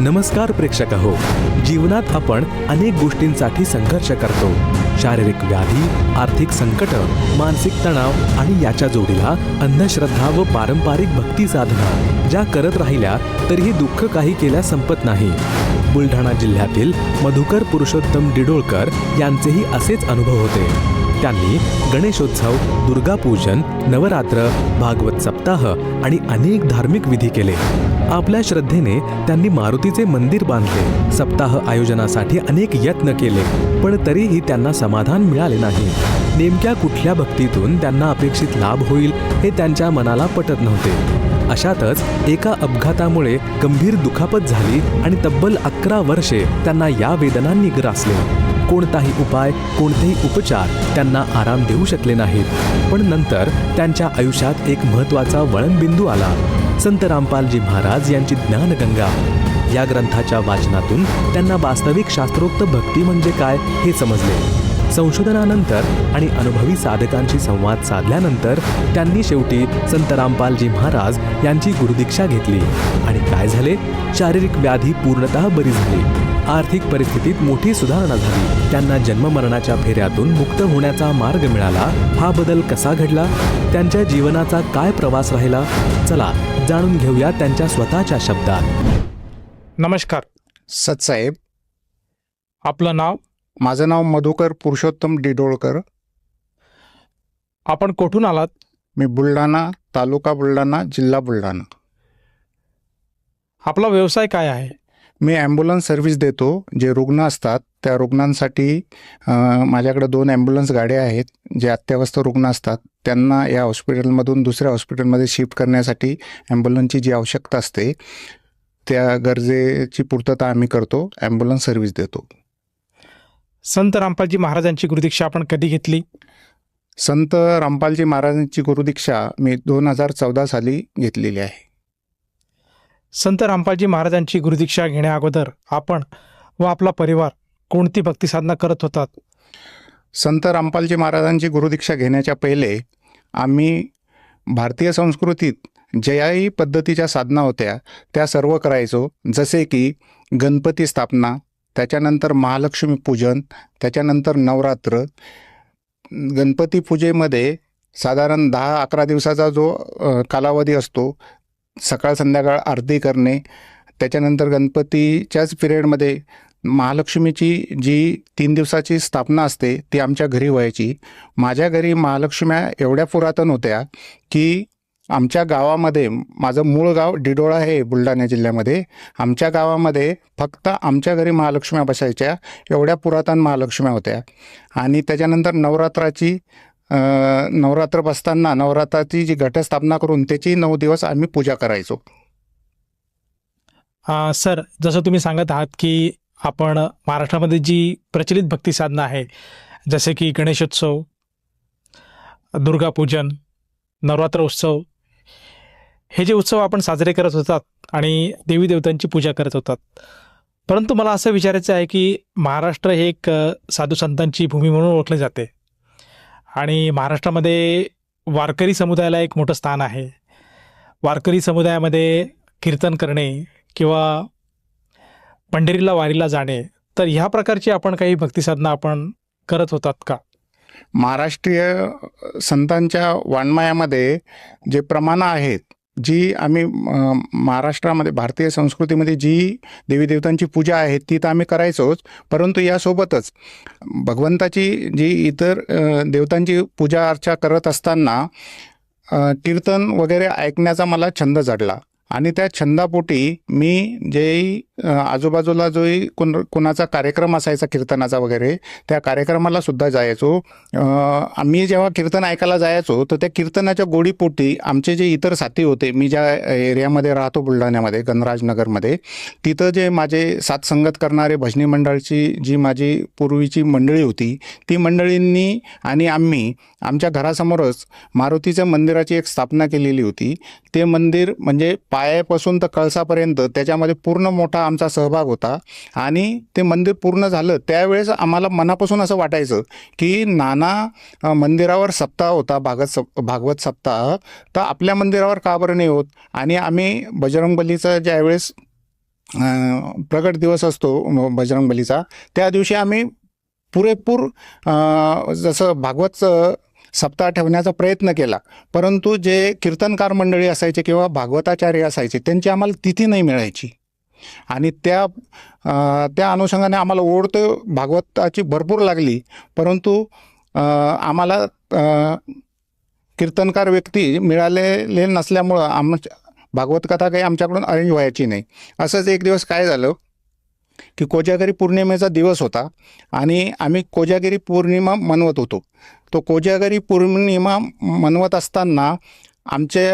नमस्कार प्रेक्षक हो जीवनात आपण अनेक गोष्टींसाठी संघर्ष करतो. शारीरिक व्याधी आर्थिक संकट मानसिक तणाव आणि याच्या जोडीला अंधश्रद्धा व पारंपरिक भक्ती साधना ज्या करत राहिल्या तरीही दुःख काही केल्या संपत नाही. बुलढाणा जिल्ह्यातील मधुकर पुरुषोत्तम डिडोळकर यांचेही असेच अनुभव होते. त्यांनी गणेशोत्सव दुर्गापूजन नवरात्र भागवत सप्ताह आणि अनेक धार्मिक विधी केले. आपल्या श्रद्धेने त्यांनी मारुतीचे मंदिर बांधले. सप्ताह आयोजनासाठी अनेक यत्न केले पण तरीही त्यांना समाधान मिळाले नाही. नेमक्या कुठल्या भक्तीतून त्यांना अपेक्षित लाभ होईल हे त्यांच्या मनाला पटत नव्हते. अशातच एका अपघातामुळे गंभीर दुखापत झाली आणि तब्बल अकरा वर्षे त्यांना या वेदनांनी ग्रासले. कोणताही उपाय कोणतेही उपचार त्यांना आराम देऊ शकले नाहीत. पण नंतर त्यांच्या आयुष्यात एक महत्त्वाचा वळणबिंदू आला. संत रामपालजी महाराज यांची ज्ञानगंगा. या ग्रंथाच्या वाचनातून त्यांना वास्तविक शास्त्रोक्त भक्ती म्हणजे काय हे समजले. संशोधनानंतर आणि अनुभवी साधकांशी संवाद साधल्यानंतर त्यांनी शेवटी संत रामपालजी महाराज यांची गुरुदीक्षा घेतली. आणि काय झाले? शारीरिक व्याधी पूर्णतः बरी झाली. आर्थिक परिस्थितीत मोठी सुधारणा झाली. त्यांना जन्ममरणाच्या फेऱ्यातून मुक्त होण्याचा मार्ग मिळाला. हा बदल कसा घडला? त्यांच्या जीवनाचा काय प्रवास राहिला? चला जाणून घेऊया त्यांच्या स्वतःच्या शब्दात. नमस्कार. सतसाहेब आपलं नाव? माझं नाव मधुकर पुरुषोत्तम डिडोळकर. आपण कुठून आलात? मी बुलढाणा तालुका बुलढाणा जिल्हा बुलढाणा. आपला व्यवसाय काय आहे? मी ॲम्ब्युलन्स सर्व्हिस देतो. जे रुग्ण असतात त्या रुग्णांसाठी माझ्याकडे दोन ॲम्ब्युलन्स गाड्या आहेत. जे अत्यावस्थ रुग्ण असतात त्यांना या हॉस्पिटलमधून दुसऱ्या हॉस्पिटलमध्ये शिफ्ट करण्यासाठी ॲम्ब्युलन्सची जी आवश्यकता असते त्या गरजेची पूर्तता आम्ही करतो. ॲम्ब्युलन्स सर्व्हिस देतो. संत रामपालजी महाराजांची गुरुदीक्षा आपण कधी घेतली? संत रामपालजी महाराजांची गुरुदीक्षा मी दोन हजार चौदा साली घेतलेली आहे. संत रामपालजी महाराजांची गुरुदीक्षा घेण्याअगोदर आपण व आपला परिवार कोणती भक्तिसाधना करत होतात? संत रामपालजी महाराजांची गुरुदीक्षा घेण्याच्या पहिले आम्ही भारतीय संस्कृतीत ज्याही पद्धतीच्या साधना होत्या त्या सर्व करायचो. जसे की गणपती स्थापना त्याच्यानंतर महालक्ष्मी पूजन त्याच्यानंतर नवरात्र. गणपती पूजेमध्ये साधारण दहा अकरा दिवसाचा जो कालावधी असतो सकाळ संध्याकाळ आरती करणे त्याच्यानंतर गणपतीच्याच पिरियडमध्ये महालक्ष्मीची जी तीन दिवसाची स्थापना असते ती आमच्या घरी व्हायची. माझ्या घरी महालक्ष्म्या एवढ्या पुरातन होत्या की आमच्या गावामध्ये माझं मूळ गाव डिडोळा आहे बुलढाणा जिल्ह्यामध्ये आमच्या गावामध्ये फक्त आमच्या घरी महालक्ष्म्या बसायच्या एवढ्या पुरातन महालक्ष्म्या होत्या. आणि त्याच्यानंतर नवरात्राची नवरात्र बसताना नवरात्राची जी घटस्थापना करून त्याची नऊ दिवस आम्ही पूजा करायचो. सर जसं तुम्ही सांगत आहात की आपण महाराष्ट्रामध्ये जी प्रचलित भक्ती साधना आहे जसे की गणेशोत्सव दुर्गापूजन नवरात्र उत्सव हे जे उत्सव आपण साजरे करत होतात आणि देवी देवतांची पूजा करत होतात. परंतु मला असं विचारायचं आहे की महाराष्ट्र हे एक साधू संतांची भूमी म्हणून ओळखले जाते. आणि महाराष्ट्रामध्ये वारकरी समुदायाला एक मोठं स्थान आहे. वारकरी समुदायामध्ये कीर्तन करणे किंवा पंढरीला वारीला जाणे तर ह्या प्रकारची आपण काही भक्तिसाधना आपण करत होतात का? महाराष्ट्रीय संतांच्या वाङ्मयामध्ये जे प्रमाणं आहेत जी आम्ही महाराष्ट्रामध्ये भारतीय संस्कृतीमध्ये जी देवी देवतांची पूजा आहे ती तर आम्ही करायचोच परंतु यासोबतच भगवंताची जी इतर देवतांची पूजा अर्चा करत असताना कीर्तन वगैरे ऐकण्याचा मला छंद जडला. आणि त्या छंदापोटी मी जेही आजूबाजूला जोही कोण कोणाचा कार्यक्रम असायचा कीर्तनाचा वगैरे त्या कार्यक्रमाला सुद्धा जायचो. आम्ही जेव्हा कीर्तन ऐकायला जायचो तर त्या कीर्तनाच्या गोडीपोटी आमचे जे इतर साथी होते मी ज्या एरियामध्ये राहतो बुलढाण्यामध्ये गणराजनगरमध्ये तिथं जे माझे साथ संगत करणारे भजनी मंडळची जी माझी पूर्वीची मंडळी होती ती मंडळींनी आणि आम्ही आमच्या घरासमोरच मारुतीच्या मंदिराची एक स्थापना केलेली होती. ते मंदिर म्हणजे पा पायापासून तर कळसापर्यंत त्याच्यामध्ये पूर्ण मोठा आमचा सहभाग होता. आणि ते मंदिर पूर्ण झालं त्यावेळेस आम्हाला मनापासून असं वाटायचं की नाना मंदिरावर सप्ताह होता भागवत सप भागवत सप्ताह. तर आपल्या मंदिरावर का बरं नाही होत? आणि आम्ही बजरंगबलीचं ज्यावेळेस प्रगट दिवस असतो बजरंगबलीचा त्या दिवशी आम्ही पुरेपूर जसं भागवतचं सप्ताह ठेवण्याचा प्रयत्न केला. परंतु जे कीर्तनकार मंडळी असायचे किंवा भागवताचार्य असायचे त्यांची आम्हाला तिथी नाही मिळायची. आणि त्या त्या अनुषंगाने आम्हाला ओढ तर भागवताची भरपूर लागली. परंतु आम्हाला कीर्तनकार व्यक्ती मिळालेले नसल्यामुळं आम भागवत कथा काही आमच्याकडून अरेंज व्हायची नाही. असंच एक दिवस काय झालं की कोजागिरी पौर्णिमेचा दिवस होता आणि आम्ही कोजागिरी पौर्णिमा मनवत होतो. तो कोजागिरी पौर्णिमा मनवत असताना आमचे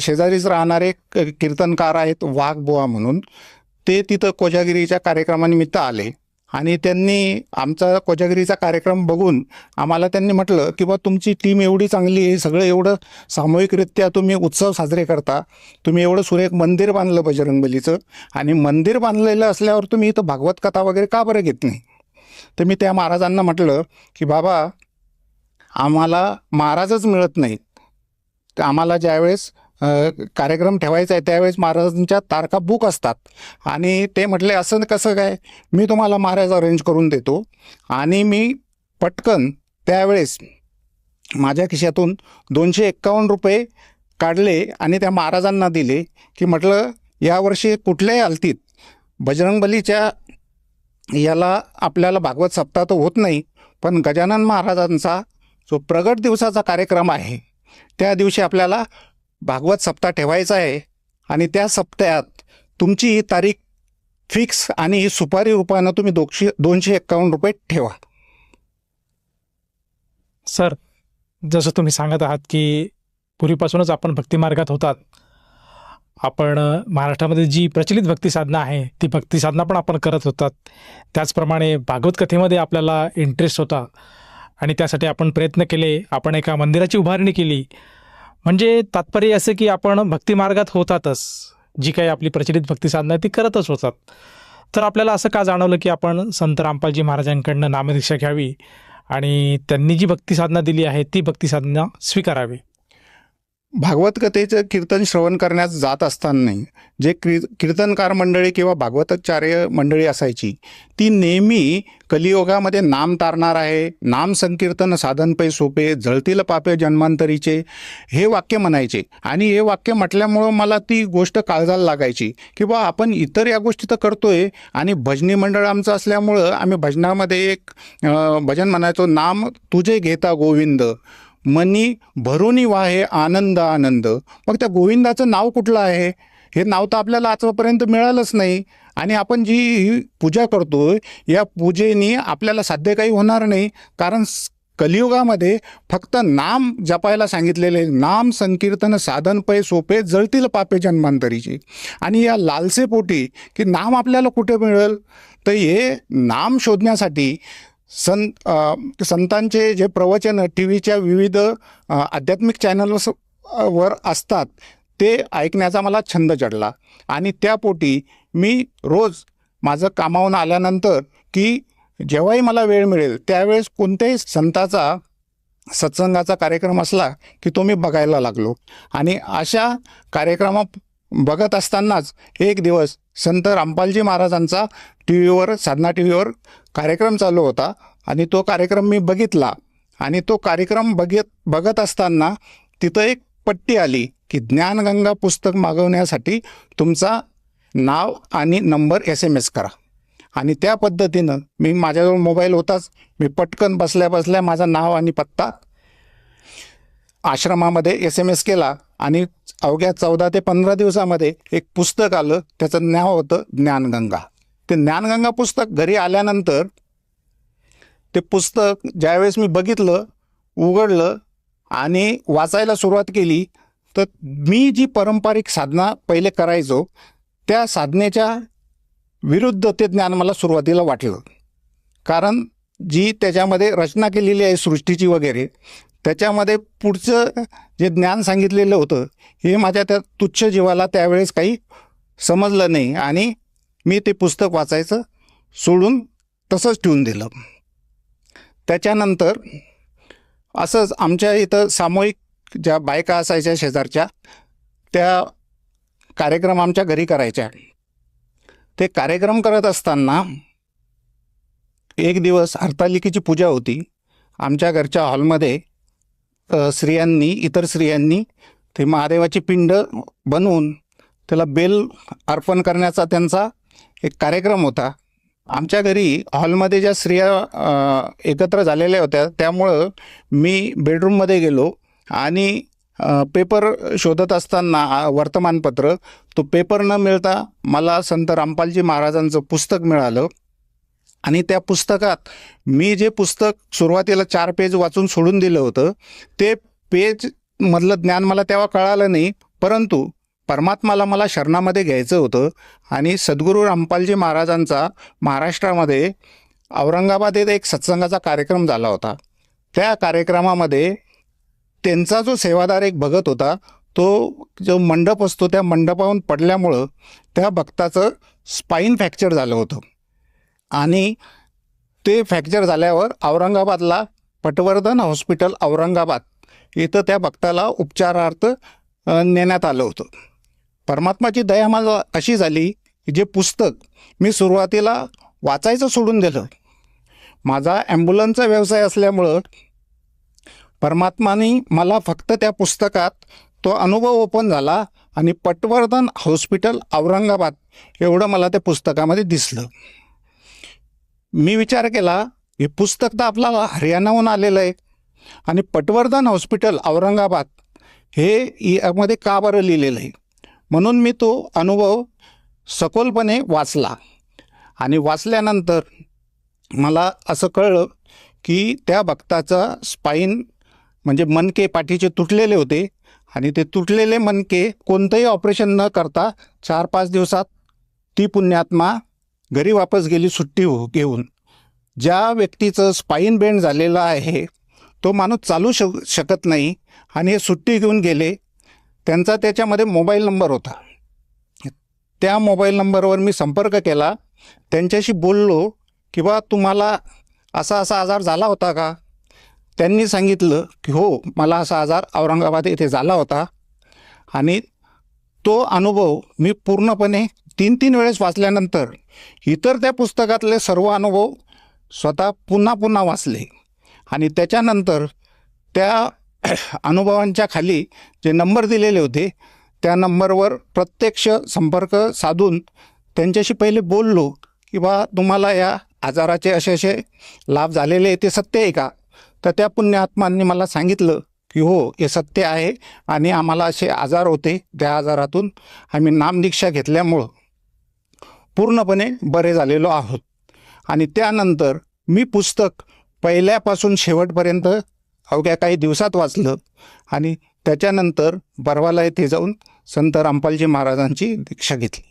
शेजारीच राहणारे क- कीर्तनकार आहेत वाघबुवा म्हणून. ते तिथं कोजागिरीच्या कार्यक्रमानिमित्त आले. आणि त्यांनी आमचा कोजागिरीचा कार्यक्रम बघून आम्हाला त्यांनी म्हटलं की बा तुमची टीम एवढी चांगली आहे सगळं एवढं सामूहिकरित्या तुम्ही उत्सव साजरे करता. तुम्ही एवढं सुरेख मंदिर बांधलं बजरंगबलीचं. आणि मंदिर बांधलेलं असल्यावर तुम्ही इथं भागवत कथा वगैरे का बरं घेत नाही? तर मी त्या महाराजांना म्हटलं की बाबा आम्हाला महाराजच मिळत नाहीत. तर आम्हाला ज्यावेळेस कार्यक्रम ठेवायचा आहे त्यावेळेस महाराजांच्या तारखा बुक असतात. आणि ते म्हटले असं कसं काय? मी तुम्हाला महाराज अरेंज करून देतो. आणि मी पटकन त्यावेळेस माझ्या खिशातून दोनशे एक्कावन्न रुपये काढले आणि त्या महाराजांना दिले की म्हटलं यावर्षी कुठल्याही हलतीत बजरंगबलीच्या याला आपल्याला भागवत सप्ताह तर होत नाही पण गजानन महाराजांचा जो प्रगट दिवसाचा कार्यक्रम आहे त्या दिवशी आपल्याला भागवत सप्ताह ठेवायचा आहे आणि त्या सप्ताहात तुमची ही तारीख फिक्स आणि सुपारी रूपानं तुम्ही दोनशे दोनशे एक्कावन्न रुपये ठेवा. सर जसं तुम्ही सांगत आहात की पूर्वीपासूनच आपण भक्तिमार्गात होतात. आपण महाराष्ट्रामध्ये जी प्रचलित भक्ती साधना आहे ती भक्ती साधना पण आपण करत होतात. त्याचप्रमाणे भागवत कथेमध्ये आपल्याला इंटरेस्ट होता. आणि त्यासाठी आपण प्रयत्न केले आपण एका मंदिराची उभारणी केली. म्हणजे तात्पर्य असं की आपण भक्तिमार्गात होतातच. जी काही आपली प्रचलित भक्ती साधना आहे ती करतच होतात. तर आपल्याला असं का जाणवलं की आपण संत रामपालजी महाराजांकडनं नामदीक्षा घ्यावी आणि त्यांनी जी भक्ती साधना दिली आहे ती भक्ती साधना स्वीकारावी? भागवत कथेचं कीर्तन श्रवण करण्यास जात असताना जे की कीर्तनकार मंडळी किंवा भागवताचार्य मंडळी असायची ती नेहमी कलियोगामध्ये नाम तारणार आहे नाम संकीर्तन साधन पै सोपे जळतील पापे जन्मांतरीचे हे वाक्य म्हणायचे. आणि हे वाक्य म्हटल्यामुळं मला ती गोष्ट काळजाला लागायची की बा आपण इतर या गोष्टी तर करतोय आणि भजनी मंडळ आमचं असल्यामुळं आम्ही भजनामध्ये एक भजन म्हणायचो नाम तुझे घेता गोविंद. मनी भरूनी वाहे आनंद आनंद. मग त्या गोविंदाचं नाव कुठलं आहे? हे नाव तर आपल्याला आजपर्यंत मिळालंच नाही. आणि आपण जी ही पूजा करतो या पूजेनी आपल्याला साध्य काही होणार नाही. कारण कलियुगामध्ये फक्त नाम जपायला सांगितलेले नाम संकीर्तन साधन पै सोपे जळतील पापे जन्मांतरीचे. आणि या लालसेपोटी की नाम आपल्याला कुठे मिळेल? तर हे नाम शोधण्यासाठी संत संतांचे जे प्रवचन टी व्हीच्या विविध आध्यात्मिक चॅनल्स वर असतात ते ऐकण्याचा मला छंद चढला. आणि त्यापोटी मी रोज माझं कामावून आल्यानंतर की जेव्हाही मला वेळ मिळेल त्यावेळेस कोणत्याही संताचा सत्संगाचा कार्यक्रम असला की तो मी बघायला लागलो. आणि अशा कार्यक्रमा बघत असतानाच एक दिवस संत रामपालजी महाराजांचा टी व्हीवर साधना टी व्हीवर कार्यक्रम चालू होता आणि तो कार्यक्रम मी बघितला. आणि तो कार्यक्रम बघत बघत असताना तिथं एक पट्टी आली की ज्ञानगंगा पुस्तक मागवण्यासाठी तुमचा नाव आणि नंबर एस एम एस करा. आणि त्या पद्धतीनं मी माझ्याजवळ मोबाईल होताच. मी पटकन बसल्या बसल्या माझं नाव आणि पत्ता आश्रमामध्ये एस एम एस केला आणि अवघ्या चौदा ते पंधरा दिवसामध्ये एक पुस्तक आलं. त्याचं नाव होतं ज्ञानगंगा. ते ज्ञानगंगा पुस्तक घरी आल्यानंतर ते पुस्तक ज्यावेळेस मी बघितलं उघडलं आणि वाचायला सुरुवात केली तर मी जी पारंपरिक साधना पहिले करायचो त्या साधनेच्या विरुद्ध ते ज्ञान मला सुरुवातीला वाटलं. कारण जी त्याच्यामध्ये रचना केलेली आहे सृष्टीची वगैरे त्याच्यामध्ये पुढचं जे ज्ञान सांगितलेलं होतं हे माझ्या त्या तुच्छ जीवाला त्यावेळेस काही समजलं नाही आणि मी ते पुस्तक वाचायचं सोडून तसंच ठेवून दिलं. त्याच्यानंतर असंच आमच्या इथं सामूहिक ज्या बायका असायच्या शेजारच्या त्या कार्यक्रम आमच्या घरी करायच्या. ते कार्यक्रम करत असताना एक दिवस हरतालिकेची पूजा होती. आमच्या घरच्या हॉलमध्ये स्त्रियांनी इतर स्त्रियांनी ते महादेवाची पिंड बनवून त्याला बेल अर्पण करण्याचा त्यांचा एक कार्यक्रम होता. आमच्या घरी हॉलमध्ये ज्या स्त्रिया एकत्र झालेल्या होत्या त्यामुळं मी बेडरूममध्ये गेलो आणि पेपर शोधत असताना वर्तमानपत्र तो पेपर न मिळता मला संत रामपालजी महाराजांचं पुस्तक मिळालं. आणि त्या पुस्तकात मी जे पुस्तक सुरुवातीला चार पेज वाचून सोडून दिलं होतं ते पेज मधलं ज्ञान मला तेव्हा कळालं नाही परंतु परमात्माला मला शरणामध्ये घ्यायचं होतं आणि सद्गुरू रामपालजी महाराजांचा महाराष्ट्रामध्ये औरंगाबाद येथे एक सत्संगाचा कार्यक्रम झाला होता. त्या कार्यक्रमामध्ये त्यांचा जो सेवादार एक भगत होता तो जो मंडप असतो त्या मंडपाहून पडल्यामुळं त्या भक्ताचं स्पाईन फ्रॅक्चर झालं होतं. आणि ते फ्रॅक्चर झाल्यावर औरंगाबादला पटवर्धन हॉस्पिटल औरंगाबाद इथं त्या भक्ताला उपचारार्थ नेण्यात आलं होतं. परमात्माची दया मला अशी झाली की जे पुस्तक मी सुरुवातीला वाचायचं सोडून दिलं. माझा ॲम्ब्युलन्सचा व्यवसाय असल्यामुळं परमात्माने मला फक्त त्या पुस्तकात तो अनुभव ओपन झाला आणि पटवर्धन हॉस्पिटल औरंगाबाद एवढं मला त्या पुस्तकामध्ये दिसलं. मी विचार केला हे पुस्तक तर आपल्याला हरियाणाहून आलेलं आहे. आणि पटवर्धन हॉस्पिटल औरंगाबाद हे यामध्ये का बरं लिहिलेलं आहे? म्हणून मी तो अनुभव सखोलपणे वाचला. आणि वाचल्यानंतर मला असं कळलं की त्या भक्ताचा स्पाईन म्हणजे मनके पाठीचे तुटलेले होते. आणि ते तुटलेले मनके कोणतंही ऑपरेशन न करता चार पाच दिवसात ती पुण्यात्मा घरी वापस गेली सुट्टी हो घेऊन. ज्या व्यक्तीचं स्पाईन बेंड झालेलं आहे तो माणूस चालू शक शकत नाही आणि हे सुट्टी घेऊन गेले त्यांचा त्याच्यामध्ये मोबाईल नंबर होता. त्या मोबाईल नंबरवर मी संपर्क केला. त्यांच्याशी बोललो की बा तुम्हाला असा असा आजार झाला होता का? त्यांनी सांगितलं की हो मला असा आजार औरंगाबाद येथे झाला होता. आणि तो अनुभव मी पूर्णपणे तीन तीन वेळेस वाचल्यानंतर इतर त्या पुस्तकातले सर्व अनुभव स्वतः पुन्हा पुन्हा वाचले. आणि त्याच्यानंतर त्या अनुभवांच्या खाली जे नंबर दिलेले होते त्या नंबरवर प्रत्यक्ष संपर्क साधून त्यांच्याशी पहिले बोललो की बा तुम्हाला या आजाराचे असे असे लाभ झालेले आहे ते सत्य आहे का? तर त्या पुण्यात्मांनी मला सांगितलं की हो हे सत्य आहे आणि आम्हाला असे आजार होते त्या आजारातून आम्ही नामदीक्षा घेतल्यामुळं. पूर्णपणे बरे झालेलो आहोत. आणि त्यानंतर मी पुस्तक पहिल्यापासून शेवटपर्यंत अवघ्या काही दिवसात वाचलं आणि त्याच्यानंतर बरवाला येथे जाऊन संत रामपालजी महाराजांची दीक्षा घेतली.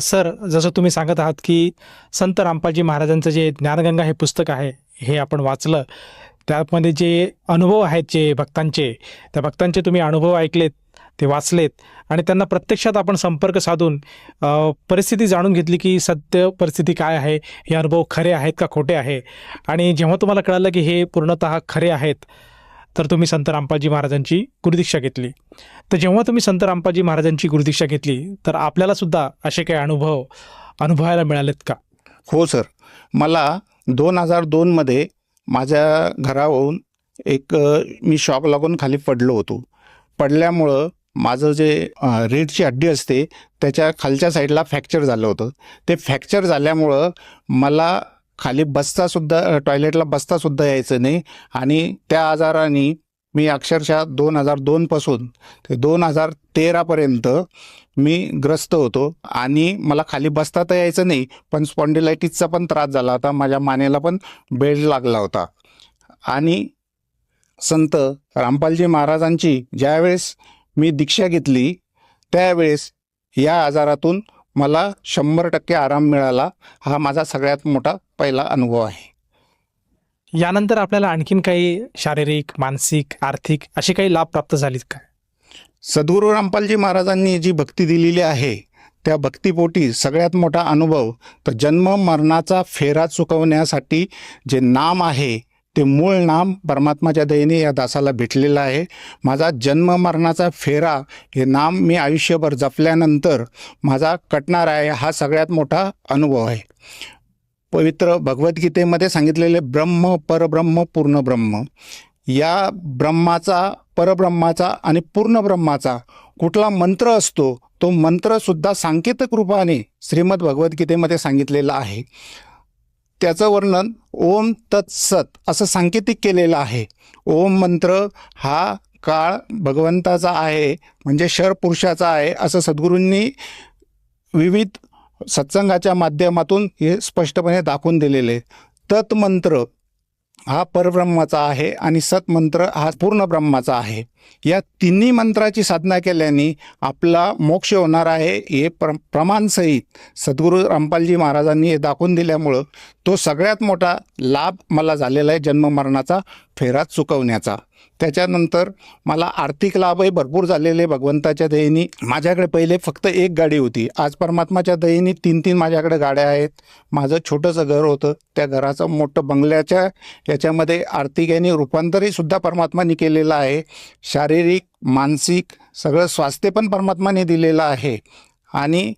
सर जसं तुम्ही सांगत आहात की संत रामपालजी महाराजांचं जे ज्ञानगंगा हे पुस्तक आहे हे आपण वाचलं. त्यामध्ये जे अनुभव आहेत जे भक्तांचे त्या भक्तांचे तुम्ही अनुभव ऐकलेत. ते वाचलेत. आणि त्यांना प्रत्यक्षात आपण संपर्क साधून परिस्थिती जाणून घेतली की सत्य परिस्थिती काय आहे हे अनुभव खरे आहेत का खोटे आहे? आणि जेव्हा तुम्हाला कळालं की हे पूर्णतः खरे आहेत तर तुम्ही संत रामपालजी महाराजांची गुरुदीक्षा घेतली. तर जेव्हा तुम्ही संत रामपालजी महाराजांची गुरुदीक्षा घेतली तर आपल्याला सुद्धा असे काही अनुभव अनुभवायला मिळालेत का? हो सर. मला दोन हजार दोनमध्ये माझ्या घरावरून एक मी शॉक लागून खाली पडलो होतो. पडल्यामुळं माझं जे रेडची हड्डी असते त्याच्या खालच्या साईडला फ्रॅक्चर झालं होतं. ते फ्रॅक्चर झाल्यामुळं मला खाली बसतासुद्धा टॉयलेटला बसतासुद्धा यायचं नाही आणि त्या आजाराने मी अक्षरशः दोन हजार दोनपासून ते दोन हजार तेरापर्यंत मी ग्रस्त होतो आणि मला खाली बसता तर यायचं नाही पण स्पॉन्डिलायटिसचा पण त्रास झाला होता माझ्या मानेला पण बेड लागला होता. आणि संत रामपालजी महाराजांची ज्यावेळेस मी दीक्षा घेतली त्यावेळेस या आजारातून मला शंभर टक्के आराम मिळाला. हा माझा सगळ्यात मोठा पहिला अनुभव आहे. यानंतर आपल्याला आणखीन काही शारीरिक मानसिक आर्थिक असे काही लाभ प्राप्त झालेत का? सद्गुरू रामपालजी महाराजांनी जी भक्ती दिलेली आहे त्या भक्तीपोटी सगळ्यात मोठा अनुभव तर जन्म मरणाचा फेरा चुकवण्यासाठी जे नाम आहे ते मूळ नाम परमात्माच्या दयेने या दासाला भेटलेलं आहे. माझा जन्म मरणाचा फेरा हे नाम मी आयुष्यभर जपल्यानंतर माझा कटणार आहे हा सगळ्यात मोठा अनुभव आहे. पवित्र भगवद्गीतेमध्ये सांगितलेले ब्रह्म परब्रह्म पूर्ण ब्रह्म. या ब्रह्माचा परब्रह्माचा आणि पूर्ण ब्रह्माचा कुठला मंत्र असतो तो मंत्रसुद्धा सांकेतिक रूपाने श्रीमद भगवद्गीतेमध्ये सांगितलेला आहे. त्याचं वर्णन ओम तत्सत असं सांकेतिक केलेलं आहे. ओम मंत्र हा काळ भगवंताचा आहे म्हणजे शर पुरुषाचा आहे असं सद्गुरूंनी विविध सत्संगाच्या माध्यमातून हे स्पष्टपणे दाखवून दिलेले. तत्मंत्र तत् मंत्र हा परब्रह्माचा आहे आणि सत मंत्र हा पूर्ण ब्रह्माचा आहे. या तिन्ही मंत्राची साधना केल्याने आपला मोक्ष होणार आहे हे प्र प्रमाणसहित सद्गुरू रामपालजी महाराजांनी हे दाखवून दिल्यामुळं तो सगळ्यात मोठा लाभ मला झालेला आहे जन्म मरणाचा फेरा चुकवण्याचा. त्याच्यानंतर मला आर्थिक लाभही भरपूर झालेले भगवंताच्या दयेनी माझ्याकडे पहिले फक्त एक गाडी होती. आज परमात्माच्या दयेनी तीन तीन माझ्याकडे गाड्या आहेत. माझं छोटंसं घर होतं. त्या घराचं मोठं बंगल्याच्या याच्यामध्ये आर्थिक आणि रूपांतरही सुद्धा परमात्माने केलेलं आहे. शारीरिक मानसिक सगळं स्वास्थ्य पण परमात्माने दिलेलं आहे. आणि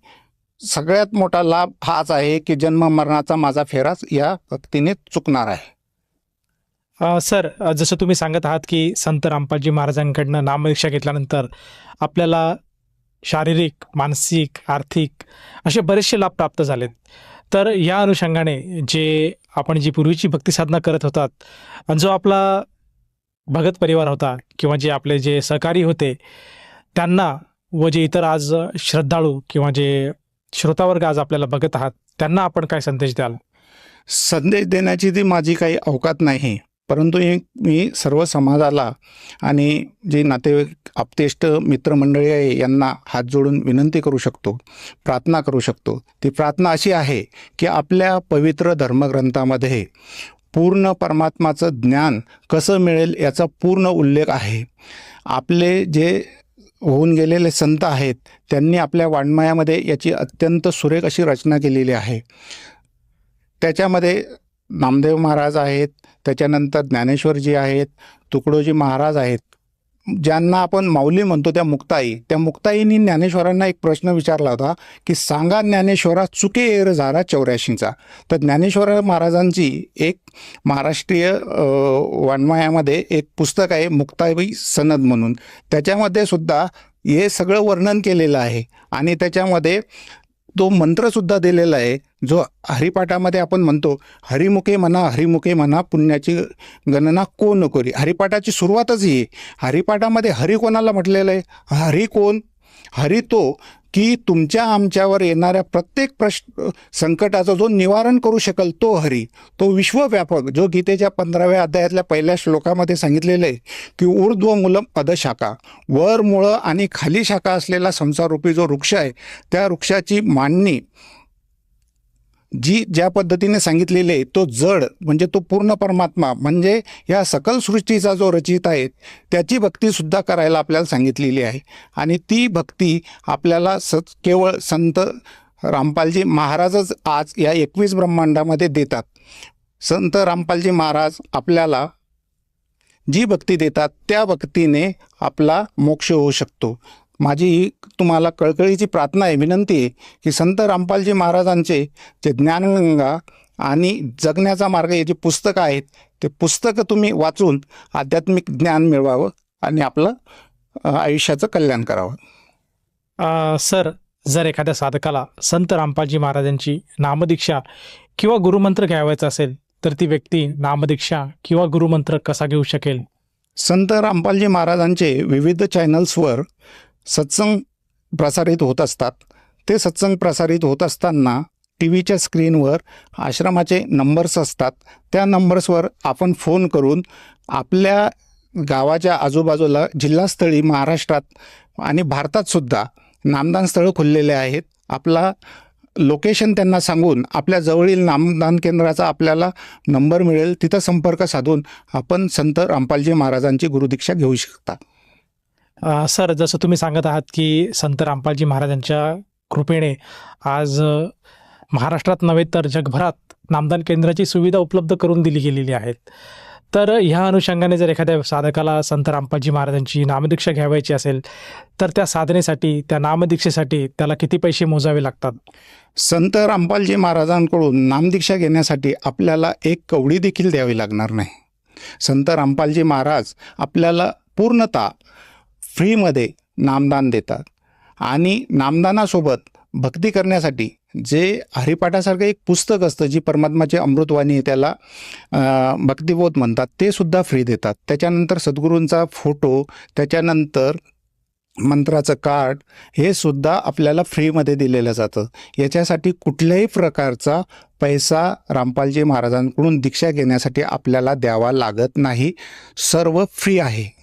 सगळ्यात मोठा लाभ हाच आहे की जन्म मरणाचा माझा फेराच या भक्तीने चुकणार आहे. सर जसं तुम्ही सांगत आहात की संत रामपालजी महाराजांकडनं नामदीक्षा घेतल्यानंतर आपल्याला शारीरिक मानसिक आर्थिक असे बरेचसे लाभ प्राप्त झालेत. तर या अनुषंगाने जे आपण जी पूर्वीची भक्ती साधना करत होतात आणि जो आपला भगत परिवार होता किंवा जे आपले जे सहकारी होते त्यांना व जे इतर आज श्रद्धाळू किंवा जे श्रोतावर्ग आज आपल्याला बघत आहात त्यांना आपण काय संदेश द्याल? संदेश देण्याची ती माझी काही अवकात नाही परंतु हे मी सर्व समाजाला आणि जे नातेवाईक आपतेष्ट मित्रमंडळी आहे यांना हात जोडून विनंती करू शकतो प्रार्थना करू शकतो. ती प्रार्थना अशी आहे की आपल्या पवित्र धर्मग्रंथामध्ये पूर्ण परमात्माचं ज्ञान कसं मिळेल याचा पूर्ण उल्लेख आहे. आपले जे होऊन गेलेले संत आहेत त्यांनी आपल्या वाङ्मयामध्ये याची अत्यंत सुरेख अशी रचना केलेली आहे. त्याच्यामध्ये नामदेव महाराज आहेत त्याच्यानंतर ज्ञानेश्वरजी आहेत तुकडोजी महाराज आहेत ज्यांना आपण माऊली म्हणतो त्या मुक्ताई. त्या मुक्ताईनी ज्ञानेश्वरांना एक प्रश्न विचारला होता की सांगा ज्ञानेश्वरा चुके एर झाला चौऱ्याऐंशीचा. तर ज्ञानेश्वर महाराजांची एक महाराष्ट्रीय अ, वाङ्मयामध्ये एक पुस्तक आहे मुक्ताई सनद म्हणून. त्याच्यामध्ये सुद्धा हे सगळं वर्णन केलेलं आहे. आणि त्याच्यामध्ये तो मंत्रसुद्धा दिलेला आहे जो हरिपाठामध्ये आपण म्हणतो हरिमुखे म्हणा हरिमुखे म्हणा पुण्याची गणना कोण करी. हरिपाठाची सुरुवातच ही आहे. हरिपाठामध्ये हरी कोणाला म्हटलेलं आहे? हरी कोण? हरी तो की तुमच्या आमच्यावर येणाऱ्या प्रत्येक प्रश्न संकटाचं जो निवारण करू शकेल तो हरी तो विश्वव्यापक जो गीतेच्या पंधराव्या अध्यायातल्या पहिल्या श्लोकामध्ये सांगितलेलं आहे की ऊर्ध्व मुलं अधशाखा वर मुळं आणि खाली शाखा असलेला संसाररूपी जो वृक्ष आहे त्या वृक्षाची मांडणी जी ज्या पद्धतीने सांगितलेली आहे तो जड म्हणजे तो पूर्ण परमात्मा म्हणजे या सकल सृष्टीचा जो रचित आहे त्याची भक्तीसुद्धा करायला आपल्याला सांगितलेली आहे. आणि ती भक्ती आपल्याला स केवळ संत रामपालजी महाराजच आज या एकवीस ब्रह्मांडामध्ये देतात. संत रामपालजी महाराज आपल्याला जी भक्ती देतात त्या भक्तीने आपला मोक्ष होऊ शकतो. माझी ही तुम्हाला कळकळीची प्रार्थना आहे विनंती आहे की संत रामपालजी महाराजांचे जे ज्ञानगंगा आणि जगण्याचा मार्ग हे जे पुस्तकं आहेत ते पुस्तकं तुम्ही वाचून आध्यात्मिक ज्ञान मिळवावं आणि आपलं आयुष्याचं कल्याण करावं. सर जर एखाद्या साधकाला संत रामपालजी महाराजांची नामदीक्षा किंवा गुरुमंत्र घ्यावायचा असेल तर ती व्यक्ती नामदीक्षा किंवा गुरुमंत्र कसा घेऊ शकेल? संत रामपालजी महाराजांचे विविध चॅनल्सवर सत्संग प्रसारित होत असतात. ते सत्संग प्रसारित होत असताना टी व्हीच्या स्क्रीनवर आश्रमाचे नंबर्स असतात. त्या नंबर्सवर आपण फोन करून आपल्या गावाच्या आजूबाजूला जिल्हास्थळी महाराष्ट्रात आणि भारतातसुद्धा नामदान स्थळं खुललेले आहेत. आपला लोकेशन त्यांना सांगून आपल्या जवळील नामदान केंद्राचा आपल्याला नंबर मिळेल. तिथं संपर्क साधून आपण संत रामपालजी महाराजांची गुरुदीक्षा घेऊ शकता. सर जसं तुम्ही सांगत आहात की संत रामपालजी महाराजांच्या कृपेने आज महाराष्ट्रात नव्हे तर जगभरात नामदान केंद्राची सुविधा उपलब्ध करून दिली गेलेली आहेत. तर ह्या अनुषंगाने जर एखाद्या साधकाला संत रामपालजी महाराजांची नामदीक्षा घ्यावायची असेल तर त्या साधनेसाठी त्या नामदीक्षेसाठी त्याला किती पैसे मोजावे लागतात? संत रामपालजी महाराजांकडून नामदीक्षा घेण्यासाठी आपल्याला एक कवडी देखील द्यावी लागणार नाही. संत रामपालजी महाराज आपल्याला पूर्णतः फ्रीमध्ये नामदान देतात. आणि नामदानासोबत भक्ती करण्यासाठी जे हरिपाठासारखं एक पुस्तक असतं जी परमात्माची अमृतवाणी आहे, त्याला भक्तिबोध म्हणतात ते सुद्धा फ्री देतात. त्याच्यानंतर सद्गुरूंचा फोटो त्याच्यानंतर मंत्राचं कार्ड हे सुद्धा आपल्याला फ्रीमध्ये दिलेलं जातं. याच्यासाठी कुठल्याही प्रकारचा पैसा रामपालजी महाराजांकडून दीक्षा घेण्यासाठी आपल्याला द्यावा लागत नाही. सर्व फ्री आहे.